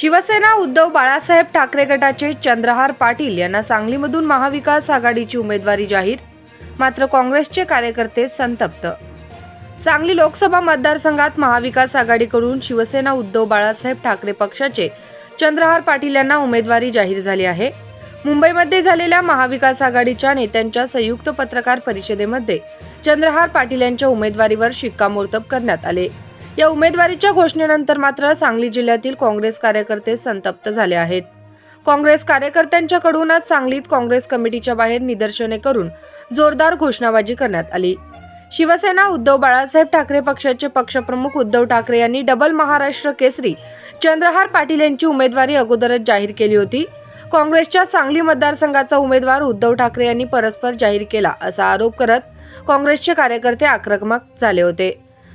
शिवसेना उद्धव बाळासाहेब ठाकरे गटाचे चंद्रहार पाटील यांना सांगलीमधून महाविकास आघाडीची उमेदवारी जाहीर मात्र काँग्रेसचे कार्यकर्ते संतप्त. सांगली लोकसभा मतदारसंघात महाविकास आघाडीकडून शिवसेना उद्धव बाळासाहेब ठाकरे पक्षाचे चंद्रहार पाटील यांना उमेदवारी जाहीर झाली आहे. मुंबईमध्ये झालेल्या महाविकास आघाडीच्या नेत्यांच्या संयुक्त पत्रकार परिषदेमध्ये चंद्रहार पाटील यांच्या उमेदवारीवर शिक्कामोर्तब करण्यात आले. या उमेदवारीच्या घोषणेनंतर मात्र सांगली जिल्ह्यातील काँग्रेस कार्यकर्ते संतप्त झाले आहेत. काँग्रेस कार्यकर्त्यांच्याकडून आज सांगलीत काँग्रेस कमिटीच्या बाहेर निदर्शने करून जोरदार घोषणाबाजी करण्यात आली. शिवसेना उद्धव बाळासाहेब ठाकरे पक्षाचे पक्षप्रमुख उद्धव ठाकरे यांनी डबल महाराष्ट्र केसरी चंद्रहार पाटील यांची उमेदवारी अगोदरच जाहीर केली होती. काँग्रेसच्या सांगली मतदारसंघाचा उमेदवार उद्धव ठाकरे यांनी परस्पर जाहीर केला असा आरोप करत काँग्रेसचे कार्यकर्ते आक्रमक झाले होते.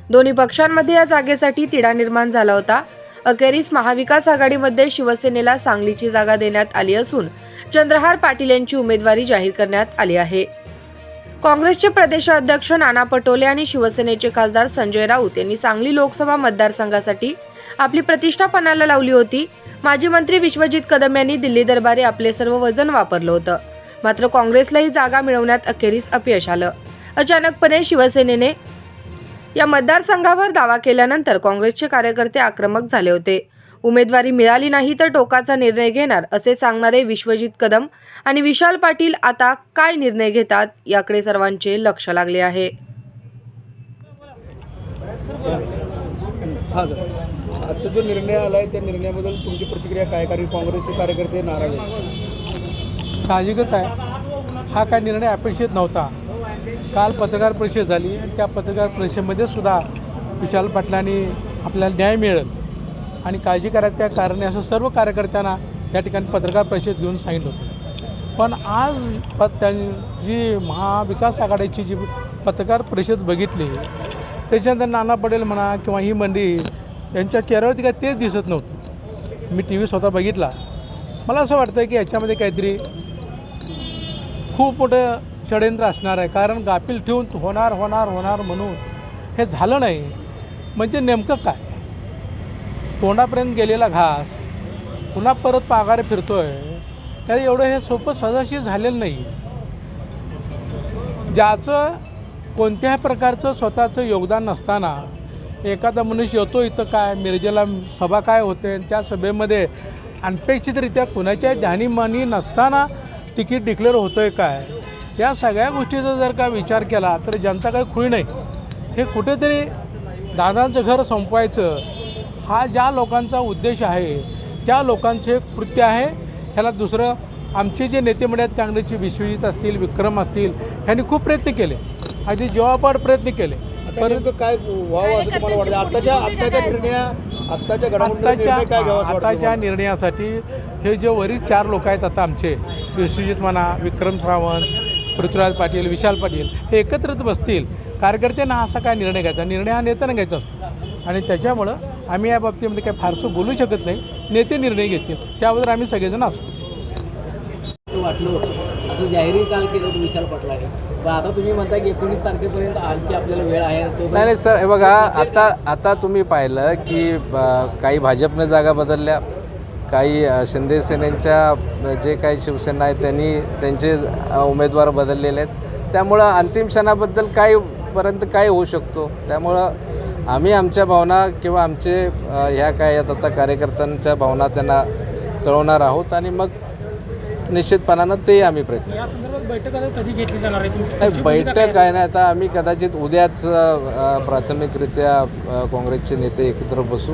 दोन्ही पक्षांमध्ये या जागेसाठी तिढा निर्माण झाला होता. अखेरीस महाविकास आघाडीमध्ये शिवसेनेला सांगलीची जागा देण्यात आली असून चंद्रहार पाटील यांची उमेदवारी जाहीर करण्यात आली आहे. काँग्रेसचे प्रदेशाध्यक्ष नाना पटोले आणि शिवसेनेचे खासदार संजय राऊत यांनी सांगली लोकसभा मतदारसंघासाठी आपली प्रतिष्ठा पणाला लावली होती. माजी मंत्री विश्वजित कदम यांनी दिल्ली दरबारी आपले सर्व वजन वापरलं होतं. मात्र काँग्रेसलाही जागा मिळवण्यात अखेरीस अपयश आलं. अचानकपणे शिवसेनेने या मतदारसंघावर दावा केल्यानंतर काँग्रेसचे कार्यकर्ते आक्रमक झाले होते. उमेदवारी मिळाली नाही तर टोकाचा निर्णय घेणार असे सांगणारे विश्वजित कदम आणि विशाल पाटील आता काय निर्णय घेतात याकडे सर्वांचे लक्ष लागले आहे. हा आजचा जो निर्णय आला आहे त्या निर्णयाबद्दल तुमची प्रतिक्रिया काय? कारण काँग्रेसचे कार्यकर्ते नाराज आहेत. साहजिकच आहे. हा काय निर्णय अपेक्षित नव्हता. काल पत्रकार परिषद झाली. आणि त्या पत्रकार परिषदेमध्ये सुद्धा विशाल पाटलांनी आपल्याला न्याय मिळेल आणि काळजी करायचं काय कारण आहे असं सर्व कार्यकर्त्यांना या ठिकाणी पत्रकार परिषद घेऊन सांगितलं होतं. पण आज प जी महाविकास आघाडीची जी पत्रकार परिषद बघितली त्याच्यानंतर नाना पटेल म्हणा किंवा ही मंडळी यांच्या चेहऱ्यावरती काय तेच दिसत नव्हतं. मी टी व्ही स्वतः बघितला. मला असं वाटतं की याच्यामध्ये काहीतरी खूप मोठं षडयंत्र असणार आहे. कारण गाफील ठेवून होणार होणार होणार म्हणून हे झालं नाही. म्हणजे नेमकं काय? तोंडापर्यंत गेलेला घास पुन्हा परत पागारे आहे तर एवढं हे सोपं सजाशी झालेलं नाही. ज्याचं कोणत्याही प्रकारचं स्वतःचं योगदान नसताना एखादा मनुष्य येतो इथं काय मिरजेला सभा काय होते आणि त्या सभेमध्ये अनपेक्षितरित्या कुणाच्या ध्यानीमानी नसताना तिकीट डिक्लेअर होतं आहे काय? या सगळ्या गोष्टीचा जर का विचार केला तर जनता काही खुळी नाही. हे कुठेतरी दादांचं घर संपवायचं हा ज्या लोकांचा उद्देश आहे त्या लोकांचे कृत्य आहे. ह्याला दुसरं आमचे जे नेते आहेत काँग्रेसचे विश्वजित असतील विक्रम असतील ह्यांनी खूप प्रयत्न केले. अगदी जीवापाड प्रयत्न केले. काय व्हावं असं तुम्हाला वाटतं? आत्ताच्या आत्ताच्या निर्णया आत्ताच्या आत्ताच्या? निर्णयासाठी हे जे वरील चार लोक आहेत आता आमचे विश्वजित म्हणा विक्रम सावंत पृथ्वीराज पाटील विशाल पाटील हे एकत्रित बसतील. कार्यकर्त्यांना असा काय निर्णय घ्यायचा? निर्णय हा नेत्यानं घ्यायचा असतो. आणि त्याच्यामुळं आम्ही या बाबतीमध्ये काही फारसं बोलू शकत नाही. नेते निर्णय घेतील. त्याबद्दल आम्ही सगळेजण असतो असं वाटलं होतं. असं जाहीरही काल केलं होतं विशाल पाटलाने. पण आता तुम्ही म्हणता की एकोणीस तारखेपर्यंत आणखी आपल्याला वेळ आहे. तो नाही नाही सर हे बघा आता आता तुम्ही पाहिलं की ब- काही भाजपने जागा बदलल्या. काही शिंदे सेनेच्या जे काही शिवसेना आहे त्यांनी त्यांचे उमेदवार बदललेले आहेत. त्यामुळं अंतिम क्षणाबद्दल काय पर्यंत काय होऊ शकतो. त्यामुळं आम्ही आमच्या भावना किंवा आमचे ह्या काय आहेत आता कार्यकर्त्यांच्या भावना त्यांना कळवणार आहोत आणि मग निश्चितपणानं ते आम्ही प्रयत्न या संदर्भात बैठक आता कधी घेतली जाणार आहे नाही बैठक काय नाही आता आम्ही कदाचित उद्याच प्राथमिकरित्या काँग्रेसचे नेते एकत्र बसू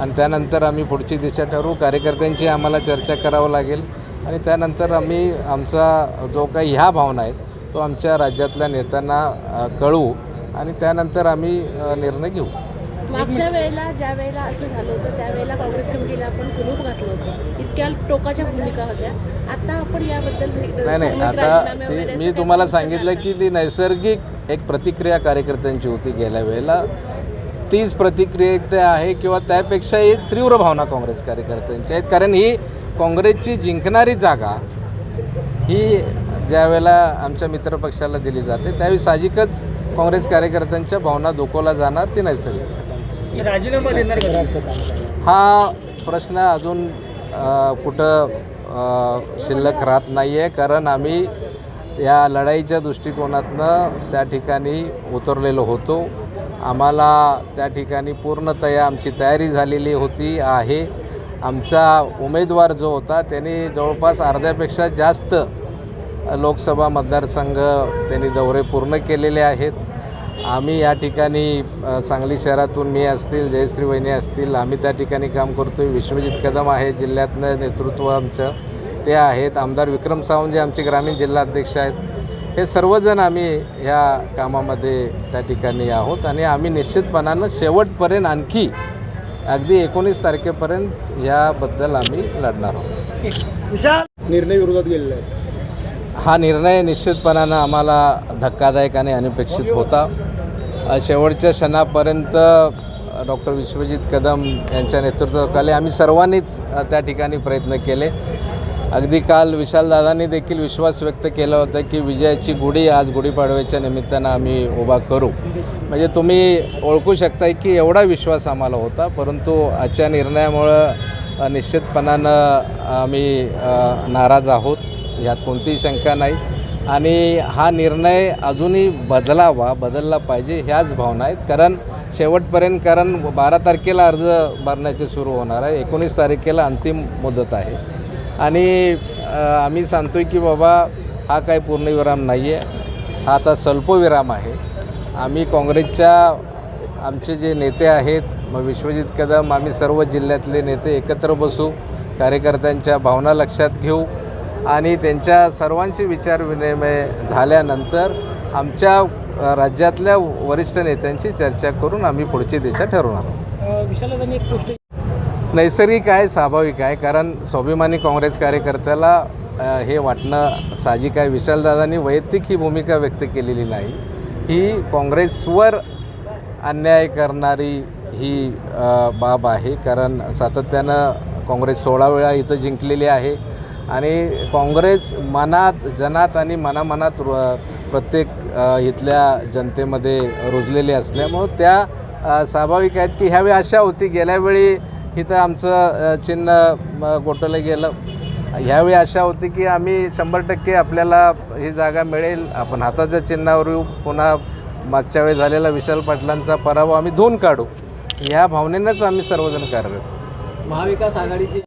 आणि त्यानंतर आम्ही पुढची दिशा ठरवू. कार्यकर्त्यांची आम्हाला चर्चा करावं लागेल आणि त्यानंतर आम्ही आमचा जो काही ह्या भावना आहेत तो आमच्या राज्यातल्या नेत्यांना कळवू आणि त्यानंतर आम्ही निर्णय घेऊ. मागच्या वेळेला ज्या वेळेला असं झालं होतं त्यावेळेला काँग्रेस कमिटीला आपण कुलूप घातलं होतं. इतक्या टोकाच्या भूमिका होत्या. आता आपण याबद्दल नाही नाही आता ती मी तुम्हाला सांगितलं की ती नैसर्गिक एक प्रतिक्रिया कार्यकर्त्यांची होती गेल्या वेळेला. तीच प्रतिक्रिया आहे किंवा त्यापेक्षाही तीव्र भावना काँग्रेस कार्यकर्त्यांच्या आहेत. कारण ही काँग्रेसची जिंकणारी जागा ही ज्या वेळेला आमच्या मित्रपक्षाला दिली जाते त्यावेळी साहजिकच काँग्रेस कार्यकर्त्यांच्या भावना दुखवला जाणार ती नैसर्गिक. म्हणजे राजीनामा देणार हा प्रश्न अजून कुठं शिल्लक राहत नाही आहे कारण आम्ही या लढाईच्या दृष्टिकोनातनं त्या ठिकाणी उतरलेलो होतो. आम्हाला त्या ठिकाणी पूर्णतया आमची तयारी झालेली होती आहे. आमचा उमेदवार जो होता त्यांनी जवळपास अर्ध्यापेक्षा जास्त लोकसभा मतदारसंघ त्यांनी दौरे पूर्ण केलेले आहेत. आम्ही या ठिकाणी सांगली शहरातून मी असतील जयश्री वहिनी असतील आम्ही त्या ठिकाणी काम करतो आहे विश्वजित कदम आहे जिल्ह्यातलं नेतृत्व आमचं. ते आहेत. आमदार विक्रम सावंत जे आमचे ग्रामीण जिल्हाध्यक्ष आहेत. हे सर्वजण आम्ही ह्या कामामध्ये त्या ठिकाणी आहोत आणि आम्ही निश्चितपणानं शेवटपर्यंत आणखी अगदी एकोणीस तारखेपर्यंत याबद्दल आम्ही लढणार आहोत. निर्णय विरोधात गेलेला आहे. हा निर्णय निश्चितपणानं आम्हाला धक्कादायक आणि अनपेक्षित होता. शेवटच्या क्षणापर्यंत डॉक्टर विश्वजित कदम यांच्या नेतृत्वाखाली आम्ही सर्वांनीच त्या ठिकाणी प्रयत्न केले. अगदी काल विशालदादांनी देखील विश्वास व्यक्त केला होता की विजयाची गुढी आज गुढीपाडव्याच्या निमित्तानं आम्ही उभा करू. म्हणजे तुम्ही ओळखू शकताय की एवढा विश्वास आम्हाला होता परंतु आजच्या निर्णयामुळं निश्चितपणानं आम्ही नाराज आहोत. यात कोणतीही शंका नाही. आणि हा निर्णय अजूनही बदलावा बदलला पाहिजे ह्याच भावना आहेत. कारण शेवटपर्यंत कारण बारा तारखेला अर्ज भरण्याचे सुरू होणार आहे. एकोणीस तारखेला अंतिम मुदत आहे. आणि आम्ही सांगतो की बाबा हा काही पूर्णविराम नाही आहे हा आता स्वल्पविराम आहे. आम्ही काँग्रेसच्या आमचे जे नेते आहेत मग विश्वजित कदम आम्ही सर्व जिल्ह्यातले नेते एकत्र बसू कार्यकर्त्यांच्या भावना लक्षात घेऊ. आणि त्यांच्या सर्वांचे विचार विनिमय झाल्यानंतर आमच्या राज्यातल्या वरिष्ठ नेत्यांची चर्चा करून आम्ही पुढची दिशा ठरवणार आहोत. नैसर्गिक आहे स्वाभाविक आहे कारण स्वाभिमानी काँग्रेस कार्यकर्त्याला हे वाटणं साहजिक आहे. विशालदादांनी वैयक्तिक ही भूमिका व्यक्त केलेली नाही. ही काँग्रेसवर अन्याय करणारी ही बाब आहे कारण सातत्यानं काँग्रेस सोळा वेळा इथं जिंकलेली आहे. आणि काँग्रेस मनात जनात आणि मनामनात प्रत्येक इथल्या जनतेमध्ये रुजलेली असल्यामुळं त्या स्वाभाविक आहेत की ह्यावेळी आशा होती. गेल्यावेळी इथं आमचं चिन्ह म, गोठवलं गेलं. ह्यावेळी आशा होती की आम्ही शंभर टक्के आपल्याला ही जागा मिळेल. आपण हाताच्या चिन्हावर येऊ. पुन्हा मागच्या वेळी झालेला विशाल पाटलांचा पराभव आम्ही धुवून काढू. ह्या भावनेनंच आम्ही सर्वजण कार्यरत महाविकास आघाडीची